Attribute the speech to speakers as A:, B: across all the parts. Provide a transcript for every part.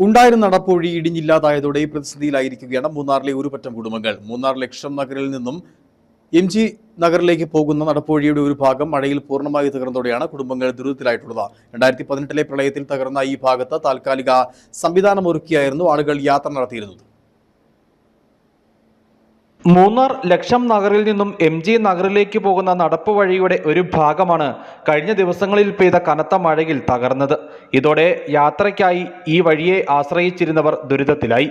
A: ഉണ്ടായിരുന്ന നടപ്പൊഴി ഇടിഞ്ഞില്ലാതായതോടെ ഈ പ്രതിസന്ധിയിലായിരിക്കുകയാണ് മൂന്നാറിലെ ഒരുപറ്റം കുടുംബങ്ങൾ. മൂന്നാർ ലക്ഷം നഗറിൽ നിന്നും എം ജി നഗറിലേക്ക് പോകുന്ന നടപ്പൊഴിയുടെ ഒരു ഭാഗം മഴയിൽ പൂർണമായി തകർന്നതോടെയാണ് കുടുംബങ്ങൾ ദുരിതത്തിലായിട്ടുള്ളത്. രണ്ടായിരത്തി പതിനെട്ടിലെ പ്രളയത്തിൽ തകർന്ന ഈ ഭാഗത്ത് താൽക്കാലിക സംവിധാനമൊരുക്കിയായിരുന്നു ആളുകൾ യാത്ര നടത്തിയിരുന്നത്.
B: മൂന്നാർ ലക്ഷം നഗറിൽ നിന്നും എം ജി നഗറിലേക്ക് പോകുന്ന നടപ്പ് വഴിയുടെ ഒരു ഭാഗമാണ് കഴിഞ്ഞ ദിവസങ്ങളിൽ പെയ്ത കനത്ത മഴയിൽ തകർന്നത്. ഇതോടെ യാത്രയ്ക്കായി ഈ വഴിയെ ആശ്രയിച്ചിരുന്നവർ ദുരിതത്തിലായി.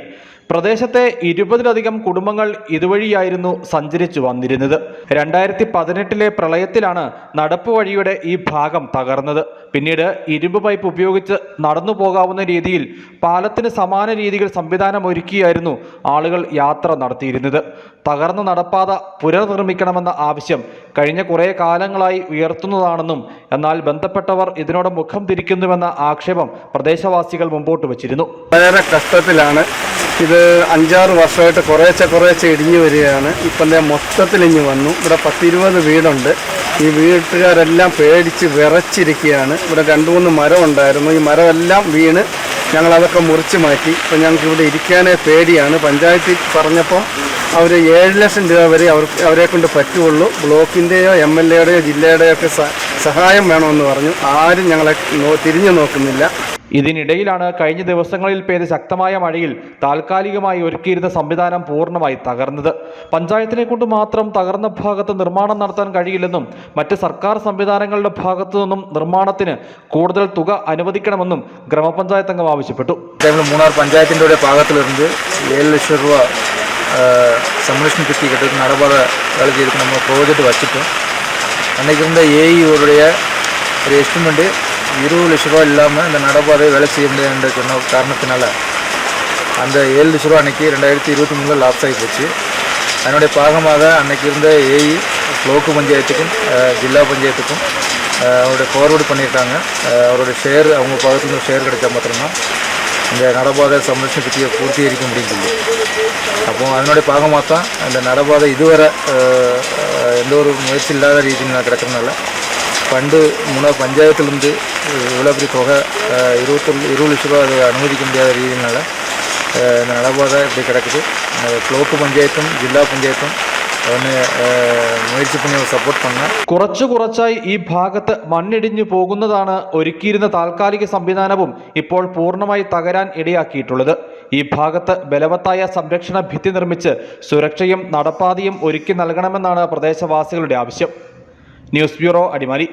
B: പ്രദേശത്തെ ഇരുപതിലധികം കുടുംബങ്ങൾ ഇതുവഴിയായിരുന്നു സഞ്ചരിച്ചു വന്നിരുന്നത്. രണ്ടായിരത്തി പതിനെട്ടിലെ പ്രളയത്തിലാണ് നടപ്പ് വഴിയുടെ ഈ ഭാഗം തകർന്നത്. പിന്നീട് ഇരുമ്പ് പൈപ്പ് ഉപയോഗിച്ച് നടന്നു പോകാവുന്ന രീതിയിൽ പാലത്തിന് സമാന രീതിയിൽ സംവിധാനം ഒരുക്കിയായിരുന്നു ആളുകൾ യാത്ര നടത്തിയിരുന്നത്. തകർന്ന നടപ്പാത പുനർനിർമ്മിക്കണമെന്ന ആവശ്യം കഴിഞ്ഞ കുറേ കാലങ്ങളായി ഉയർത്തുന്നതാണെന്നും എന്നാൽ ബന്ധപ്പെട്ടവർ ഇതിനോട് മുഖം തിരിക്കുന്നുവെന്ന ആക്ഷേപം പ്രദേശവാസികൾ മുമ്പോട്ട് വച്ചിരുന്നു.
C: വളരെ കഷ്ടത്തിലാണ് ഇത് അഞ്ചാറ് വർഷമായിട്ട് കുറേശ്ശെ കുറേശ്ശെ ഇടിഞ്ഞു വരികയാണ്. ഇപ്പം മൊത്തത്തിൽ ഇഞ്ഞ് വന്നു. ഇവിടെ പത്തിരുപത് വീടുണ്ട്. ഈ വീട്ടുകാരെല്ലാം പേടിച്ച് വിറച്ചിരിക്കുകയാണ്. ഇവിടെ രണ്ട് മൂന്ന് മരം ഉണ്ടായിരുന്നു ഈ മരമെല്ലാം വീണ് ഞങ്ങൾ അതൊക്കെ മുറിച്ച് മാറ്റി. ഇപ്പം ഞങ്ങൾക്ക് ഇവിടെ ഇരിക്കാനേ പേടിയാണ്. പഞ്ചായത്തിൽ പറഞ്ഞപ്പോൾ അവർ ഏഴ് ലക്ഷം രൂപ വരെ അവർ അവരെ കൊണ്ട് പറ്റുള്ളൂ. ബ്ലോക്കിന്റെയോ എം എൽ എയുടെയോ ജില്ലയുടെയോ ഒക്കെ സഹായം വേണമെന്ന് പറഞ്ഞു. ആരും ഞങ്ങളെ തിരിഞ്ഞു നോക്കുന്നില്ല.
B: ഇതിനിടയിലാണ് കഴിഞ്ഞ ദിവസങ്ങളിൽ പെയ്ത ശക്തമായ മഴയിൽ താൽക്കാലികമായി ഒരുക്കിയിരുന്ന സംവിധാനം പൂർണ്ണമായി തകർന്നത് പഞ്ചായത്തിനെ കൊണ്ട് മാത്രം തകർന്ന ഭാഗത്ത് നിർമ്മാണം നടത്താൻ കഴിയില്ലെന്നും മറ്റ് സർക്കാർ സംവിധാനങ്ങളുടെ ഭാഗത്തു നിന്നും നിർമ്മാണത്തിന് കൂടുതൽ തുക അനുവദിക്കണമെന്നും ഗ്രാമപഞ്ചായത്ത് അംഗം ആവശ്യപ്പെട്ടു
D: டைமில் மூணார் பஞ்சாயத்தினுடைய பாகத்திலிருந்து ஏழு லட்சம் ரூபா சம்ரட்சண கிட்டி கட்டுறதுக்கு நடபாத வேலை செய்யறதுக்கு நம்ம ப்ராஜெக்ட் வச்சுட்டோம் அன்னைக்கு இருந்த ஏஇயோடைய ஒரு எஸ்டிமேட்டு இருபது லட்ச ரூபா இல்லாமல் இந்த நடபாதை வேலை செய்ய முடியாதுன்ற சொன்ன காரணத்தினால அந்த ஏழு லட்ச ரூபா அன்னைக்கு ரெண்டாயிரத்தி இருபத்தி மூணில் லாப்ஸ் ஆகி போச்சு. அதனுடைய பாகமாக அன்னைக்கு இருந்த ஏஇ லோக்கு பஞ்சாயத்துக்கும் ஜில்லா பஞ்சாயத்துக்கும் அவருடைய ஃபார்வர்டு பண்ணியிருக்காங்க. அவருடைய ஷேர் அவங்க பக்கத்துலேருந்து ஷேர் கிடைச்சா மாத்திரம்தான் இந்த நடபாதை சம்ரட்சண பற்றியை பூர்த்தீகரிக்க முடியும் சொல்லி. அப்போ அதனுடைய பாகமாக தான் அந்த நடபாதை இதுவரை எந்த ஒரு முயற்சி இல்லாத ரீதியில் நான் கிடக்கிறதுனால பண்டு மூணாவது பஞ்சாயத்துலேருந்து ഇവിടെ തുക ഇരുപത്തി ഇരുപത് ലക്ഷം രൂപ അത് അനുവദിക്ക മുടിയാത്ത രീതിയിലുള്ള നടപാത ഇവിടെ കിടക്കുന്നത്. ബ്ലോക്ക് പഞ്ചായത്തും ജില്ലാ പഞ്ചായത്തും
B: കുറച്ചു കുറച്ചായി ഈ ഭാഗത്ത് മണ്ണിടിഞ്ഞു പോകുന്നതാണ് ഒരുക്കിയിരുന്ന താൽക്കാലിക സംവിധാനവും ഇപ്പോൾ പൂർണമായി തകരാൻ ഇടയാക്കിയിട്ടുള്ളത്. ഈ ഭാഗത്ത് ബലവത്തായ സംരക്ഷണ ഭിത്തി നിർമ്മിച്ച് സുരക്ഷയും നടപ്പാതയും ഒരുക്കി നൽകണമെന്നാണ് പ്രദേശവാസികളുടെ ആവശ്യം. News bureau Adimali.